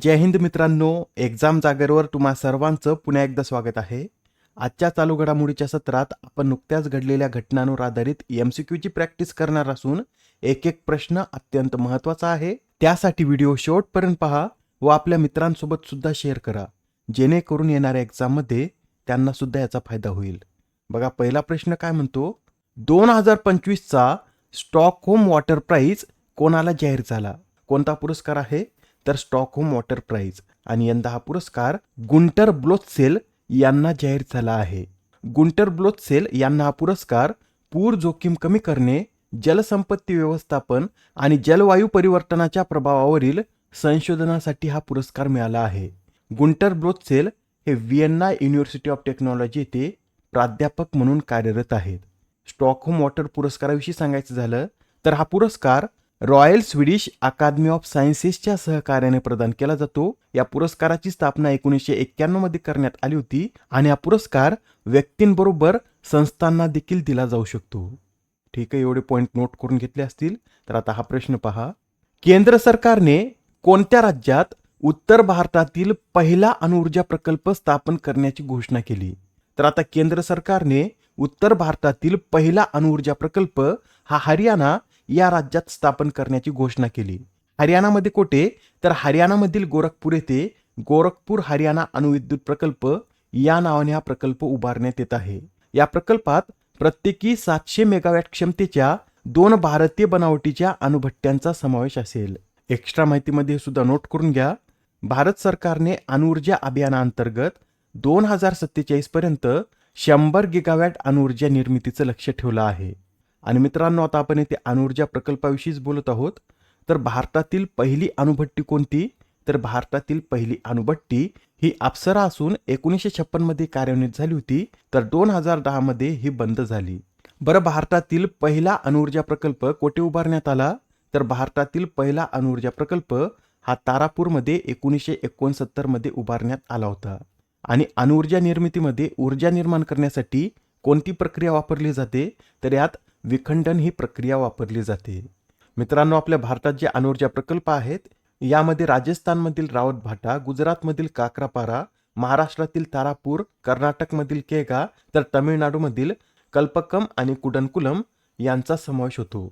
जय हिंद मित्रांनो एक्झाम जागेवर तुम्हा सर्वांचं पुन्हा एकदा स्वागत आहे. आजच्या चालू घडामोडीच्या सत्रात आपण नुकत्याच घडलेल्या घटनांवर आधारित एम सी क्यूची प्रॅक्टिस करणार असून एक एक प्रश्न अत्यंत महत्त्वाचा आहे. त्यासाठी व्हिडिओ शेवटपर्यंत पहा व आपल्या मित्रांसोबत सुद्धा शेअर करा. जेणेकरून येणाऱ्या एक्झाममध्ये त्यांना सुद्धा याचा फायदा होईल. बघा पहिला प्रश्न काय म्हणतो? दोन हजार पंचवीसचा स्टॉकहोम वॉटर प्राईज कोणाला जाहीर झाला? कोणता पुरस्कार आहे? तर स्टॉकहोम वॉटर प्राईज आणि यंदा हा पुरस्कार गुंटर ब्लोत्सेल यांना जाहीर झाला आहे. गुंटर ब्लोत्सेल यांना हा पुरस्कार पूर जोखीम कमी करणे जलसंपत्ती व्यवस्थापन आणि जलवायू परिवर्तनाच्या प्रभावावरील संशोधनासाठी हा पुरस्कार मिळाला आहे. गुंटर ब्लोथसेल हे व्हिएन्ना युनिव्हर्सिटी ऑफ टेक्नॉलॉजी येथे प्राध्यापक म्हणून कार्यरत आहेत. स्टॉकहोम वॉटर पुरस्काराविषयी सांगायचं झालं तर हा पुरस्कार रॉयल स्वीडिश अकादमी ऑफ सायन्सेसच्या सहकार्याने प्रदान केला जातो. या पुरस्काराची स्थापना एकोणीसशे एक्क्याण्णवमध्ये करण्यात आली होती आणि हा पुरस्कार व्यक्तींबरोबर संस्थांना देखील दिला जाऊ शकतो. ठीक आहे एवढे पॉईंट नोट करून घेतले असतील तर आता हा प्रश्न पहा. केंद्र सरकारने कोणत्या राज्यात उत्तर भारतातील पहिला अणुऊर्जा प्रकल्प स्थापन करण्याची घोषणा केली? तर आता केंद्र सरकारने उत्तर भारतातील पहिला अणुऊर्जा प्रकल्प हा हरियाणा या राज्यात स्थापन करण्याची घोषणा केली. हरियाणामध्ये कोठे? तर हरियाणामधील गोरखपूर येथे. गोरखपूर हरियाणा अणुविद्युत प्रकल्प या नावाने हा प्रकल्प उभारण्यात येत आहे. या प्रकल्पात प्रत्येकी सातशे मेगावॅट क्षमतेच्या दोन भारतीय बनावटीच्या अणुभट्ट्यांचा समावेश असेल. एक्स्ट्रा माहितीमध्ये सुद्धा नोट करून घ्या. भारत सरकारने अणुऊर्जा अभियानाअंतर्गत दोन हजार सत्तेचाळीस पर्यंत शंभर गिगावॅट अणुऊर्जा निर्मितीचं लक्ष ठेवलं आहे. आणि मित्रांनो आता आपण येथे अणुऊर्जा प्रकल्पाविषयीच बोलत आहोत. तर भारतातील पहिली अणुभट्टी कोणती? तर भारतातील पहिली अणुभट्टी ही अप्सरा असून एकोणीसशे छप्पनमध्ये कार्यान्वित झाली होती. तर दोन हजार दहामध्ये ही बंद झाली. बरं भारतातील पहिला अणुऊर्जा प्रकल्प कोठे उभारण्यात आला? तर भारतातील पहिला अणुऊर्जा प्रकल्प हा तारापूरमध्ये एकोणीसशे एकोणसत्तरमध्ये उभारण्यात आला होता. आणि अणुऊर्जा निर्मितीमध्ये ऊर्जा निर्माण करण्यासाठी कोणती प्रक्रिया वापरली जाते? तर यात विखंडन ही प्रक्रिया वापरली जाते. मित्रांनो आपल्या भारतात जे अणुऊर्जा प्रकल्प आहेत यामध्ये राजस्थानमधील रावत भाटा गुजरातमधील काक्रापारा महाराष्ट्रातील तारापूर कर्नाटकमधील केगा तर तमिळनाडूमधील कल्पकम आणि कुडनकुलम यांचा समावेश होतो.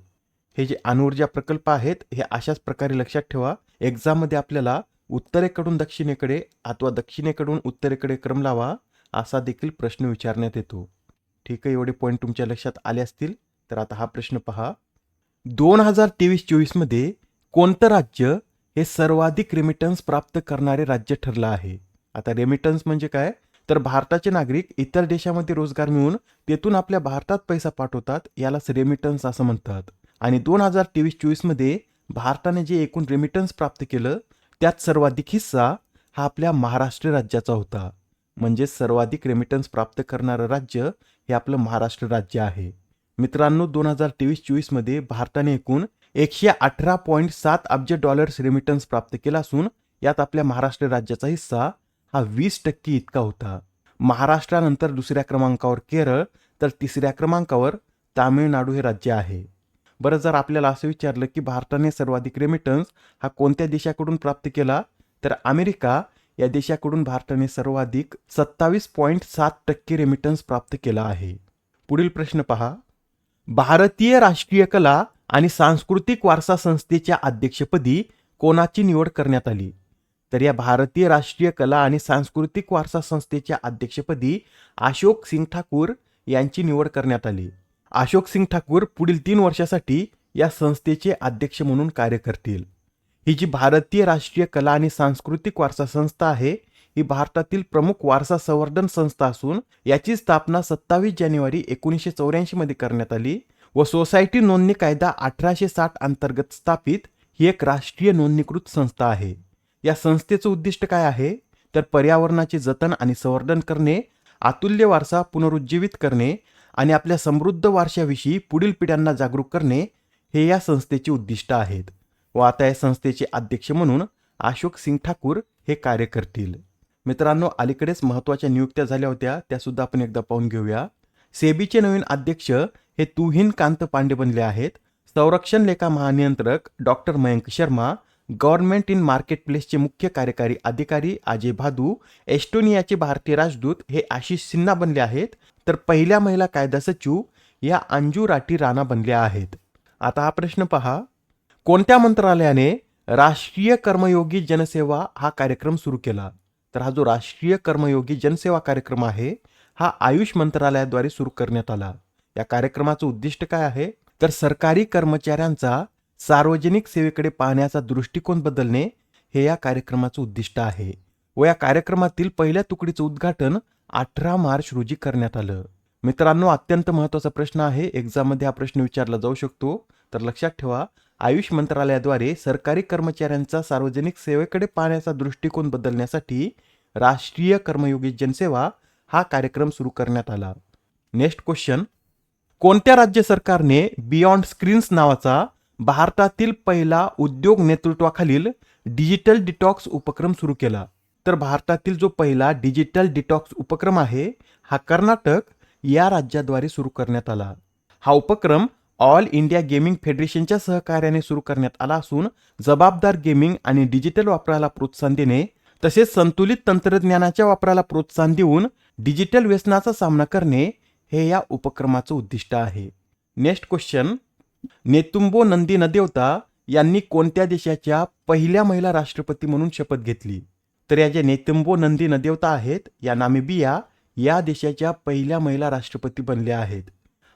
हे जे अणुऊर्जा प्रकल्प आहेत हे अशाच प्रकारे लक्षात ठेवा. एक्झाममध्ये आपल्याला उत्तरेकडून दक्षिणेकडे अथवा दक्षिणेकडून उत्तरेकडे क्रम लावा असा देखील प्रश्न विचारण्यात येतो. ठीक आहे एवढे पॉईंट तुमच्या लक्षात आले असतील तर आता हा प्रश्न पहा. दोन हजार तेवीस चोवीसमध्ये कोणतं राज्य हे सर्वाधिक रेमिटन्स प्राप्त करणारे राज्य ठरलं आहे? आता रेमिटन्स म्हणजे काय? तर भारताचे नागरिक इतर देशामध्ये रोजगार मिळून तेथून आपल्या भारतात पैसा पाठवतात यालाच रेमिटन्स असं म्हणतात. आणि दोन हजार तेवीस चोवीसमध्ये भारताने जे एकूण रेमिटन्स प्राप्त केलं त्यात सर्वाधिक हिस्सा हा आपल्या महाराष्ट्र राज्याचा होता. म्हणजे सर्वाधिक रेमिटन्स प्राप्त करणारं राज्य हे आपलं महाराष्ट्र राज्य आहे. मित्रांनो दोन हजार तेवीस चोवीसमध्ये भारताने एकूण एकशे अठरा पॉईंट सात अब्ज डॉलर्स रेमिटन्स प्राप्त केला असून यात आपल्या महाराष्ट्र राज्याचा हिस्सा हा वीस टक्के इतका होता. महाराष्ट्रानंतर दुसऱ्या क्रमांकावर केरळ तर तिसऱ्या क्रमांकावर तामिळनाडू हे राज्य आहे. बरं जर आपल्याला असं विचारलं की भारताने सर्वाधिक रेमिटन्स हा कोणत्या देशाकडून प्राप्त केला तर अमेरिका या देशाकडून भारताने सर्वाधिक सत्तावीस पॉईंट सात टक्के रेमिटन्स प्राप्त केला आहे. पुढील प्रश्न पहा. भारतीय राष्ट्रीय कला आणि सांस्कृतिक वारसा संस्थेच्या अध्यक्षपदी कोणाची निवड करण्यात आली? तर या भारतीय राष्ट्रीय कला आणि सांस्कृतिक वारसा संस्थेच्या अध्यक्षपदी अशोक सिंग ठाकूर यांची निवड करण्यात आली. अशोक सिंग ठाकूर पुढील तीन वर्षासाठी या संस्थेचे अध्यक्ष म्हणून कार्य करतील. ही जी भारतीय राष्ट्रीय कला आणि सांस्कृतिक वारसा संस्था आहे ही भारतातील प्रमुख वारसा संवर्धन संस्था असून याची स्थापना सत्तावीस जानेवारी एकोणीसशे चौऱ्याऐंशी मध्ये करण्यात आली व सोसायटी नोंदणी कायदा अठराशे साठ अंतर्गत स्थापित ही एक राष्ट्रीय नोंदणीकृत संस्था आहे. या संस्थेचं उद्दिष्ट काय आहे? तर पर्यावरणाचे जतन आणि संवर्धन करणे अतुल्य वारसा पुनरुज्जीवित करणे आणि आपल्या समृद्ध वारशाविषयी पुढील पिढ्यांना जागरूक करणे हे या संस्थेचे उद्दिष्ट आहेत. व आता या संस्थेचे अध्यक्ष म्हणून अशोक सिंग ठाकूर हे कार्य करतील. मित्रांनो अलीकडेच महत्त्वाच्या नियुक्त्या झाल्या होत्या त्यासुद्धा आपण एकदा पाहून घेऊया. सेबीचे नवीन अध्यक्ष हे तुहिन कांत पांडे बनले आहेत. संरक्षण लेखा महानियंत्रक doctor Mayank Sharma government in market प्लेसचे मुख्य कार्यकारी अधिकारी अजय भादू एस्टोनियाचे भारतीय राजदूत हे आशिष सिन्हा बनले आहेत. तर पहिल्या महिला कायदा सचिव या अंजू राठी राणा बनल्या आहेत. आता हा प्रश्न पहा. कोणत्या मंत्रालयाने राष्ट्रीय कर्मयोगी जनसेवा हा कार्यक्रम सुरू केला? तर हा जो राष्ट्रीय कर्मयोगी जनसेवा कार्यक्रम आहे हा आयुष मंत्रालयाद्वारे सुरू करण्यात आला. या कार्यक्रमाचं उद्दिष्ट काय आहे? तर सरकारी कर्मचाऱ्यांचा सार्वजनिक सेवेकडे पाहण्याचा दृष्टिकोन बदलणे हे या कार्यक्रमाचं उद्दिष्ट आहे व या कार्यक्रमातील पहिल्या तुकडीचं उद्घाटन अठरा मार्च रोजी करण्यात आलं. मित्रांनो अत्यंत महत्त्वाचा प्रश्न आहे. एक्झाममध्ये हा प्रश्न विचारला जाऊ शकतो. तर लक्षात ठेवा आयुष मंत्रालयाद्वारे सरकारी कर्मचाऱ्यांचा सार्वजनिक सेवेकडे पाहण्याचा दृष्टिकोन बदलण्यासाठी राष्ट्रीय कर्मयोगी जनसेवा हा कार्यक्रम सुरू करण्यात आला. नेक्स्ट क्वेश्चन कोणत्या राज्य सरकारने बियॉन्ड स्क्रीन्स नावाचा भारतातील पहिला उद्योग नेतृत्वाखालील डिजिटल डिटॉक्स उपक्रम सुरू केला? तर भारतातील जो पहिला डिजिटल डिटॉक्स उपक्रम आहे हा कर्नाटक या राज्याद्वारे सुरू करण्यात आला. हा उपक्रम ऑल इंडिया गेमिंग फेडरेशनच्या सहकार्याने सुरू करण्यात आला असून जबाबदार गेमिंग आणि डिजिटल वापराला प्रोत्साहन देणे तसेच संतुलित तंत्रज्ञानाच्या वापराला प्रोत्साहन देऊन डिजिटल व्यसनाचा सामना करणे हे या उपक्रमाचं उद्दिष्ट आहे. Next question. Netumbo Nandi Ndaitwah यांनी कोणत्या देशाच्या पहिल्या महिला राष्ट्रपती म्हणून शपथ घेतली? तर या ज्या नेतुंबो नंदी नदेवता आहेत या नामिबिया या देशाच्या पहिल्या महिला राष्ट्रपती बनल्या आहेत.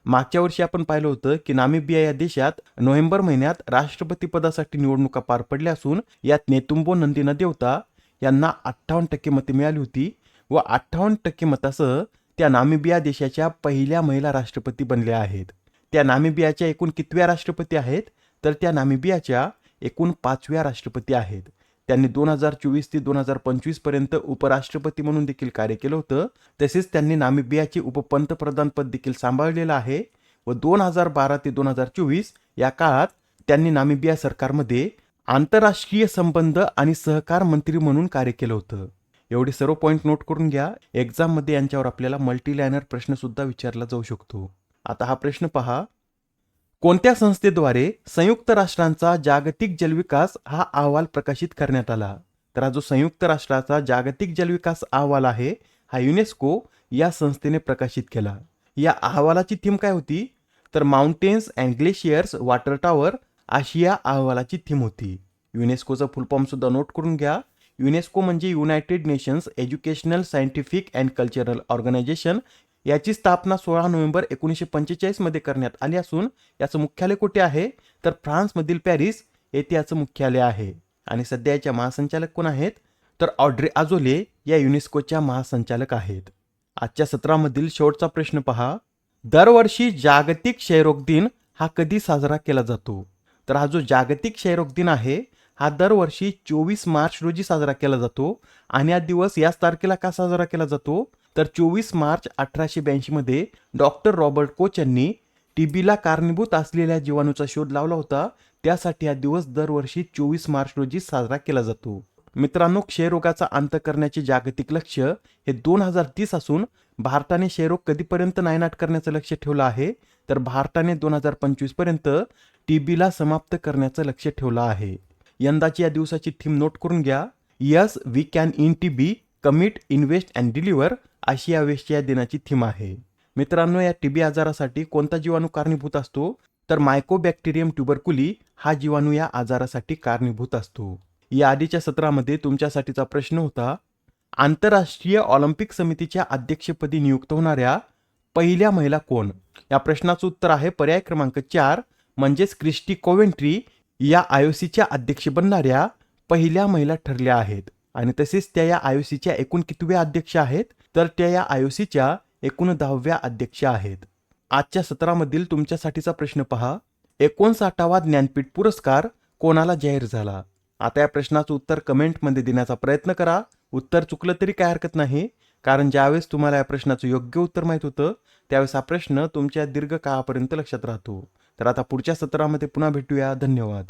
मागच्या वर्षी आपण पाहिलं होतं की नामिबिया या देशात नोव्हेंबर महिन्यात राष्ट्रपती पदासाठी निवडणुका पार पडल्या असून यात नेतुंबो नंदिना देवता यांना अठ्ठावन्न टक्के मते मिळाली होती व अठ्ठावन्न टक्के मतासह त्या नामिबिया देशाच्या पहिल्या महिला राष्ट्रपती बनल्या आहेत. त्या नामिबियाच्या एकूण कितव्या राष्ट्रपती आहेत? तर त्या नामिबियाच्या एकूण पाचव्या राष्ट्रपती आहेत. त्यांनी दोन हजार चोवीस ते दोन हजार पंचवीसपर्यंत उपराष्ट्रपती म्हणून देखील कार्य केलं होतं. तसेच त्यांनी नामिबियाचे उपपंतप्रधान पद देखील सांभाळलेलं आहे व दोन हजार बारा ते दोन हजार चोवीस या काळात त्यांनी नामिबिया सरकारमध्ये आंतरराष्ट्रीय संबंध आणि सहकार मंत्री म्हणून कार्य केलं होतं. एवढे सर्व पॉईंट नोट करून घ्या. एक्झाममध्ये यांच्यावर आपल्याला मल्टीलायनर प्रश्नसुद्धा विचारला जाऊ शकतो. आता हा प्रश्न पहा. कोणत्या संस्थेद्वारे संयुक्त राष्ट्रांचा जागतिक जलविकास हा अहवाल प्रकाशित करण्यात आला? तर हा जो संयुक्त राष्ट्राचा जागतिक जलविकास अहवाल आहे हा युनेस्को या संस्थेने प्रकाशित केला. या अहवालाची थीम काय होती? तर mountains and glaciers water tower अशी या अहवालाची थीम होती. युनेस्कोचा फुलफॉर्मसुद्धा सुद्धा नोट करून घ्या. युनेस्को म्हणजे United nations educational scientific and cultural organisation याची स्थापना सोळा नोव्हेंबर एकोणीसशे पंचेचाळीसमध्ये करण्यात आली असून याचं मुख्यालय कुठे आहे? तर फ्रान्समधील पॅरिस येथे याचं मुख्यालय आहे. आणि सध्या याच्या महासंचालक कोण आहेत? तर ऑड्रे आजोले या युनेस्कोच्या महासंचालक आहेत. आजच्या सत्रामधील शेवटचा प्रश्न पहा. दरवर्षी जागतिक क्षयरोग दिन हा कधी साजरा केला जातो? तर हा जो जागतिक क्षयरोग दिन आहे हा दरवर्षी चोवीस मार्च रोजी साजरा केला जातो आणि हा दिवस याच तारखेला का साजरा केला जातो? तर चोवीस मार्च अठराशे ब्याऐंशीमध्ये डॉक्टर रॉबर्ट कोच यांनी टीबीला कारणीभूत असलेल्या जीवाणूचा शोध लावला होता. त्यासाठी हा दिवस दरवर्षी चोवीस मार्च रोजी साजरा केला जातो. मित्रांनो क्षयरोगाचा अंत करण्याचे जागतिक लक्ष हे दोन हजार तीस असून भारताने क्षयरोग कधीपर्यंत नायनाट करण्याचं लक्ष ठेवलं आहे तर भारताने दोन हजार पंचवीसपर्यंत टीबीला समाप्त करण्याचं लक्ष ठेवलं आहे. यंदाची या दिवसाची थीम नोट करून घ्या. Yes we can end T B commit invest and deliver अशी या या दिनाची थीम आहे. मित्रांनो या टीबी आजारासाठी कोणता जीवाणू कारणीभूत असतो? तर मायकोबॅक्टेरियम ट्युबरकुली हा जीवाणू या आजारासाठी कारणीभूत असतो. या आधीच्या सत्रामध्ये तुमच्यासाठीचा प्रश्न होता आंतरराष्ट्रीय ऑलिम्पिक समितीच्या अध्यक्षपदी नियुक्त होणाऱ्या पहिल्या महिला कोण? या प्रश्नाचं उत्तर आहे पर्याय क्रमांक चार म्हणजेच क्रिस्टी कोवेंट्री या आय ओ सीच्या अध्यक्ष बनणाऱ्या पहिल्या महिला ठरल्या आहेत. आणि तसेच त्या या आयोसीच्या एकूण कितव्या अध्यक्ष आहेत? तर त्या या आयोसीच्या एकूण दहाव्या अध्यक्ष आहेत. आजच्या सत्रामधील तुमच्यासाठीचा प्रश्न पहा. एकोणसाठावा ज्ञानपीठ पुरस्कार कोणाला जाहीर झाला? आता या प्रश्नाचं उत्तर कमेंटमध्ये देण्याचा प्रयत्न करा. उत्तर चुकलं तरी काय हरकत नाही. कारण ज्यावेळेस तुम्हाला या प्रश्नाचं योग्य उत्तर माहीत होतं त्यावेळेस हा प्रश्न तुमच्या दीर्घ काळापर्यंत लक्षात राहतो. तर आता पुढच्या सत्रामध्ये पुन्हा भेटूया. धन्यवाद.